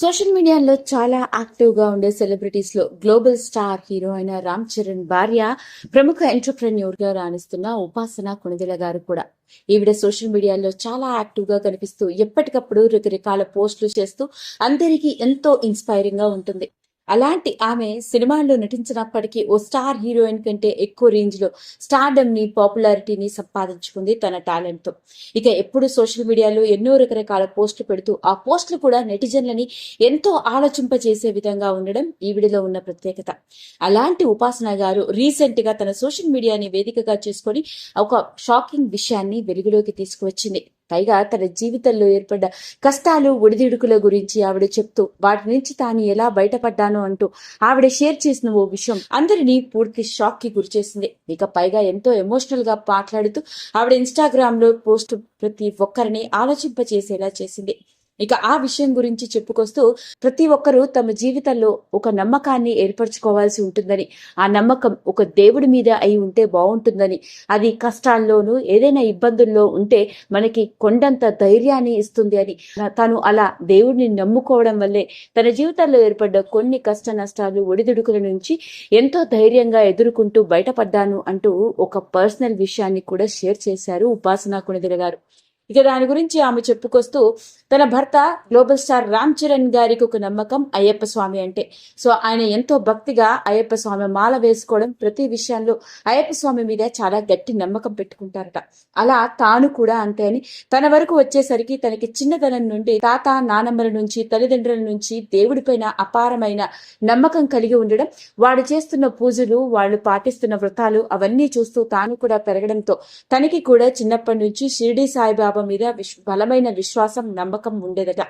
Social మీడియాలో చాలా యాక్టివ్గా ఉండే సెలబ్రిటీస్లో గ్లోబల్ స్టార్ హీరో అయిన రామ్ చరణ్ భార్య ప్రముఖ ఎంటర్ప్రెన్యూర్గా రాణిస్తున్న ఉపాసన కొణిదెల గారు కూడా. ఈవిడ సోషల్ మీడియాలో చాలా యాక్టివ్గా కనిపిస్తూ ఎప్పటికప్పుడు రకరకాల పోస్టులు చేస్తూ అందరికీ ఎంతో ఇన్స్పైరింగ్గా ఉంటుంది. అలాంటి ఆమె సినిమాల్లో నటించినప్పటికీ ఓ స్టార్ హీరోయిన్ కంటే ఎక్కువ రేంజ్లో స్టార్డమ్ని పాపులారిటీని సంపాదించుకుంది తన టాలెంట్తో ఇక ఎప్పుడు సోషల్ మీడియాలో ఎన్నో రకరకాల పోస్టులు పెడుతూ ఆ పోస్టులు కూడా నెటిజన్లని ఎంతో ఆలోచింపజేసే విధంగా ఉండడం ఈవిడలో ఉన్న ప్రత్యేకత. అలాంటి ఉపాసన గారు రీసెంట్గా తన సోషల్ మీడియాని వేదికగా చేసుకొని ఒక షాకింగ్ విషయాన్ని వెలుగులోకి తీసుకువచ్చింది. పైగా తన జీవితంలో ఏర్పడ్డ కష్టాలు ఒడిదిడుకుల గురించి ఆవిడ చెప్తూ వాటి నుంచి తాను ఎలా బయటపడ్డానో అంటూ ఆవిడ షేర్ చేసిన ఓ విషయం అందరినీ పూర్తి షాక్కి గురిచేసింది. ఇక పైగా ఎంతో ఎమోషనల్గా మాట్లాడుతూ ఆవిడ ఇన్స్టాగ్రామ్లో పోస్ట్ ప్రతి ఒక్కరిని ఆలోచింపచేసేలా చేసింది. ఇక ఆ విషయం గురించి చెప్పుకొస్తూ ప్రతి ఒక్కరూ తమ జీవితంలో ఒక నమ్మకాన్ని ఏర్పరచుకోవాల్సి ఉంటుందని ఆ నమ్మకం ఒక దేవుడి మీద అయి ఉంటే బాగుంటుందని అది కష్టాల్లోనూ ఏదైనా ఇబ్బందుల్లో ఉంటే మనకి కొండంత ధైర్యాన్ని ఇస్తుంది అని. తను అలా దేవుడిని నమ్ముకోవడం వల్లే తన జీవితంలో ఏర్పడ్డ కొన్ని కష్ట నష్టాలు ఒడిదుడుకుల నుంచి ఎంతో ధైర్యంగా ఎదుర్కొంటూ బయటపడ్డాను అంటూ ఒక పర్సనల్ విషయాన్ని కూడా షేర్ చేశారు ఉపాసన కొణిదెల గారు. ఇక దాని గురించి ఆమె చెప్పుకొస్తూ తన భర్త గ్లోబల్ స్టార్ రామ్ చరణ్ గారికి ఒక నమ్మకం అయ్యప్ప స్వామి అంటే. సో ఆయన ఎంతో భక్తిగా అయ్యప్ప స్వామి మాల వేసుకోవడం ప్రతి విషయంలో అయ్యప్ప స్వామి మీద చాలా గట్టి నమ్మకం పెట్టుకుంటారట. అలా తాను కూడా అంతే అని. తన వరకు వచ్చేసరికి తనకి చిన్నతనం నుండి తాత నానమ్మల నుంచి తల్లిదండ్రుల నుంచి దేవుడిపైన అపారమైన నమ్మకం కలిగి ఉండడం వాడు చేస్తున్న పూజలు వాళ్ళు పాటిస్తున్న వ్రతాలు అవన్నీ చూస్తూ తాను కూడా పెరగడంతో తనకి కూడా చిన్నప్పటి నుంచి షిరిడి సాయిబాబా మీద విశ్ బలమైన విశ్వాసం నమ్మకం ఉండేదట.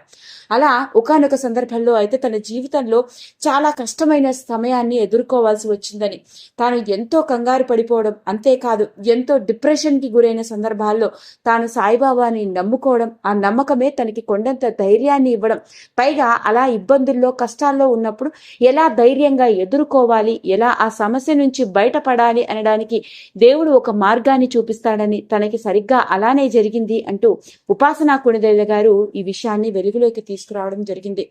అలా ఒకనొక సందర్భంలో అయితే తన జీవితంలో చాలా కష్టమైన సమయాన్ని ఎదుర్కోవాల్సి వచ్చిందని. తాను ఎంతో కంగారు పడిపోవడం అంతేకాదు ఎంతో డిప్రెషన్కి గురైన సందర్భాల్లో తాను సాయిబాబాని నమ్ముకోవడం ఆ నమ్మకమే తనకి కొండంత ధైర్యాన్ని ఇవ్వడం. పైగా అలా ఇబ్బందుల్లో కష్టాల్లో ఉన్నప్పుడు ఎలా ధైర్యంగా ఎదుర్కోవాలి ఎలా ఆ సమస్య నుంచి బయటపడాలి అనడానికి దేవుడు ఒక మార్గాన్ని చూపిస్తాడని తనకి సరిగ్గా అలానే జరిగింది అంటే ఉపాసనా కొణిదేవ గారు ఈ విషయాన్ని వెలుగులోకి తీసుకురావడం జరిగింది.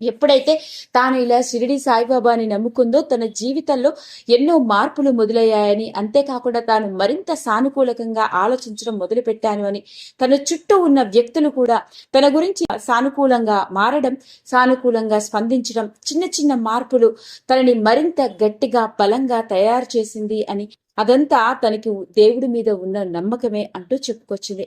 ఎప్పుడైతే తాను ఇలా షిరిడి సాయిబాబాని నమ్ముకుందో తన జీవితంలో ఎన్నో మార్పులు మొదలయ్యాయని అంతేకాకుండా తాను మరింత సానుకూలకంగా ఆలోచించడం మొదలుపెట్టాను అని తన చుట్టూ ఉన్న వ్యక్తులు కూడా తన గురించి సానుకూలంగా మారడం సానుకూలంగా స్పందించడం చిన్న చిన్న మార్పులు తనని మరింత గట్టిగా బలంగా తయారు చేసింది అని అదంతా తనకి దేవుడి మీద ఉన్న నమ్మకమే అంటూ చెప్పుకొచ్చింది.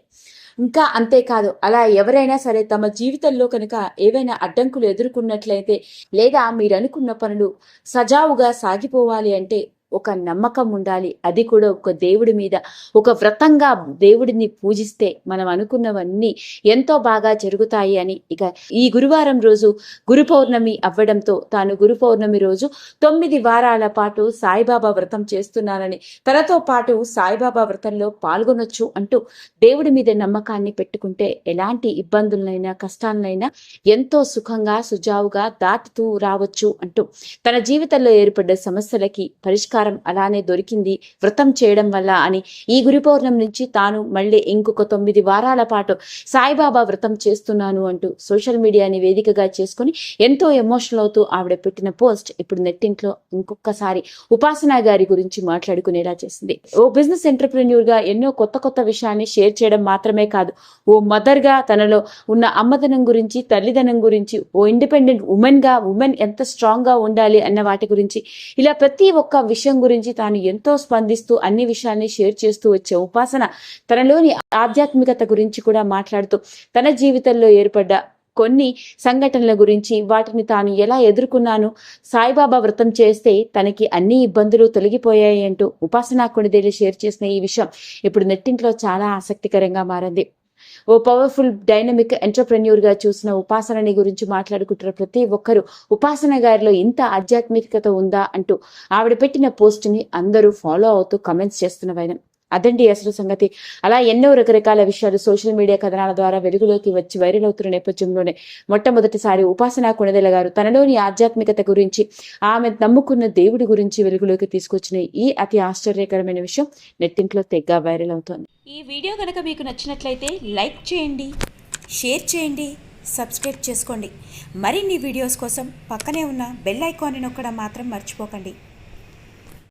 ఇంకా అంతేకాదు అలా ఎవరైనా సరే తమ జీవితంలో కనుక ఏవైనా అడ్డంకులు ఎదుర్కొన్నట్లయితే లేదా మీరనుకున్న పనులు సజావుగా సాగిపోవాలి అంటే ఒక నమ్మకం ఉండాలి. అది కూడా ఒక దేవుడి మీద. ఒక వ్రతంగా దేవుడిని పూజిస్తే మనం అనుకున్నవన్నీ ఎంతో బాగా జరుగుతాయి అని ఇక ఈ గురువారం రోజు గురు పౌర్ణమి అవ్వడంతో తాను గురు పౌర్ణమి రోజు తొమ్మిది వారాల పాటు సాయిబాబా వ్రతం చేస్తున్నానని తనతో పాటు సాయిబాబా వ్రతంలో పాల్గొనొచ్చు అంటూ దేవుడి మీద నమ్మకాన్ని పెట్టుకుంటే ఎలాంటి ఇబ్బందులనైనా కష్టాలనైనా ఎంతో సుఖంగా సుజావుగా దాటుతూ రావచ్చు అంటూ తన జీవితంలో ఏర్పడ్డ సమస్యలకి పరిష్కారం అలానే దొరికింది. వ్రతం చేయడం వల్ల అని ఈ గురు పౌర్ణం నుంచి తాను మళ్ళీ ఇంకొక తొమ్మిది వారాల పాటు సాయిబాబా వ్రతం చేస్తున్నాను అంటూ సోషల్ మీడియాని వేదికగా చేసుకొని ఎంతో ఎమోషనల్ అవుతూ ఆవిడ పెట్టిన పోస్ట్ ఇప్పుడు నెట్టింట్లో ఇంకొకసారి ఉపాసన గారి గురించి మాట్లాడుకునేలా చేసింది. ఓ బిజినెస్ ఎంటర్ప్రెన్యూర్గా ఎన్నో కొత్త కొత్త విషయాన్ని షేర్ చేయడం మాత్రమే కాదు ఓ మదర్గా తనలో ఉన్న అమ్మదనం గురించి తల్లిదనం గురించి ఓ ఇండిపెండెంట్ ఉమెన్గా ఉమెన్ ఎంత స్ట్రాంగ్గా ఉండాలి అన్న వాటి గురించి ఇలా ప్రతి ఒక్క విషయం గురించి తాను ఎంతో స్పందిస్తూ అన్ని విషయాల్ని షేర్ చేస్తూ వచ్చే ఉపాసన తనలోని ఆధ్యాత్మికత గురించి కూడా మాట్లాడుతూ తన జీవితంలో ఏర్పడ్డ కొన్ని సంఘటనల గురించి వాటిని తాను ఎలా ఎదుర్కొన్నాను సాయిబాబా వ్రతం చేస్తే తనకి అన్ని ఇబ్బందులు తొలగిపోయాయి అంటూ ఉపాసనా కొనిదేలి షేర్ చేసిన ఈ విషయం ఇప్పుడు నెట్టింట్లో చాలా ఆసక్తికరంగా మారింది. ఓ పవర్ఫుల్ డైనమిక్ ఎంటర్ప్రెన్యూర్గా చూసిన ఉపాసనని గురించి మాట్లాడుకుంటున్న ప్రతి ఒక్కరూ ఉపాసన గారిలో ఇంత ఆధ్యాత్మికత ఉందా? అంటూ ఆవిడ పెట్టిన పోస్ట్ని అందరూ ఫాలో అవుతూ కమెంట్స్ చేస్తున్న వైనం. అదండి అసలు సంగతి. అలా ఎన్నో రకరకాల విషయాలు సోషల్ మీడియా కథనాల ద్వారా వెలుగులోకి వచ్చి వైరల్ అవుతున్న నేపథ్యంలోనే మొట్టమొదటిసారి ఉపాసన కొనదెల గారు తనలోని ఆధ్యాత్మికత గురించి ఆమె నమ్ముకున్న దేవుడి గురించి వెలుగులోకి తీసుకొచ్చిన ఈ అతి ఆశ్చర్యకరమైన విషయం నెట్టింట్లో తెగ్గ వైరల్ అవుతోంది. ఈ వీడియో కనుక మీకు నచ్చినట్లయితే లైక్ చేయండి షేర్ చేయండి సబ్స్క్రైబ్ చేసుకోండి. మరిన్ని వీడియోస్ కోసం పక్కనే ఉన్న బెల్ ఐకాన్ని నొక్కడం మాత్రం మర్చిపోకండి.